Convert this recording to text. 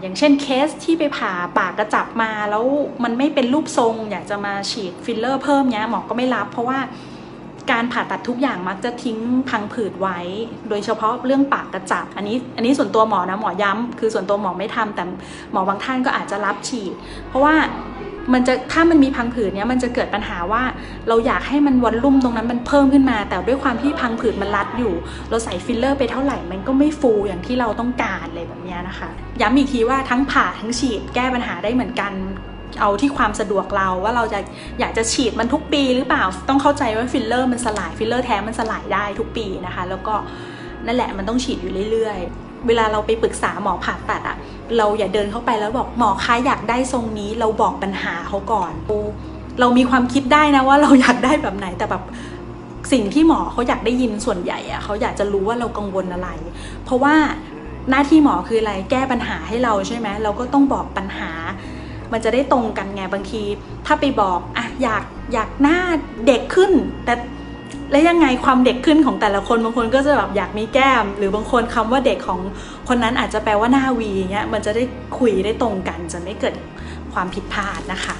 อย่างเช่นเคสที่ไปผ่าปากกระจับมาแล้วมันไม่เป็นรูปทรง อยากจะมาฉีดฟิลเลอร์เพิ่มเนี้ยหมอก็ไม่รับ เพราะว่าการผ่าตัดทุกอย่างมักจะทิ้งพังผืดไว้ โดยเฉพาะเรื่องปากกระจับอันนี้อันนี้ส่วนตัวหมอนะหมอย้ำคือส่วนตัวหมอไม่ทำแต่หมอบางท่านก็อาจจะรับฉีด เพราะว่า มันจะถ้ามันมีพังผืดเนี้ยมันจะเกิดปัญหาว่า เราอยากให้มันวอลลุ่มตรงนั้นมันเพิ่มขึ้นมา แต่ด้วยความที่พังผืดมันรัดอยู่ เราใส่ฟิลเลอร์ไปเท่าไหร่มันก็ไม่ฟูอย่างที่เราต้องการเลยแบบเนี้ยนะคะ ย้ำอีกทีว่าทั้งผ่าทั้งฉีดแก้ปัญหาได้เหมือนกันเอาที่ความสะดวกเราว่าเราจะอยากจะฉีดมันทุกปีหรือเปล่าต้องเข้าใจว่าฟิลเลอร์มันสลายฟิลเลอร์แท้มันสลายได้ทุกปีนะคะ แล้วก็นั่นแหละมันต้องฉีดอยู่เรื่อยๆ เวลาเราไปปรึกษาหมอผ่าตัดอะ เราอย่าเดินเข้าไปแล้วบอกหมอคะอยากได้ทรงนี้เราบอกปัญหาเขาก่อน เรามีความคิดได้นะว่าเราอยากได้แบบไหนแต่แบบสิ่งที่หมอเขาอยากได้ยินส่วนใหญ่อะเขาอยากจะรู้ว่าเรากังวลอะไร เพราะว่าหน้าที่หมอคืออะไรแก้ปัญหาให้เราใช่ไหมเราก็ต้องบอกปัญหา มันจะได้ตรงกันไงบางที ถ้าไปบอกอะอยากอยากหน้าเด็กขึ้น แต่ แล้วยังไงความเด็กขึ้นของแต่ละคนบางคนก็จะแบบอยากมีแก้ม หรือบางคนคำว่าเด็กของคนนั้นอาจจะแปลว่าหน้าวีเงี้ยมันจะได้คุยได้ตรงกันจะไม่เกิดความผิดพลาดนะคะ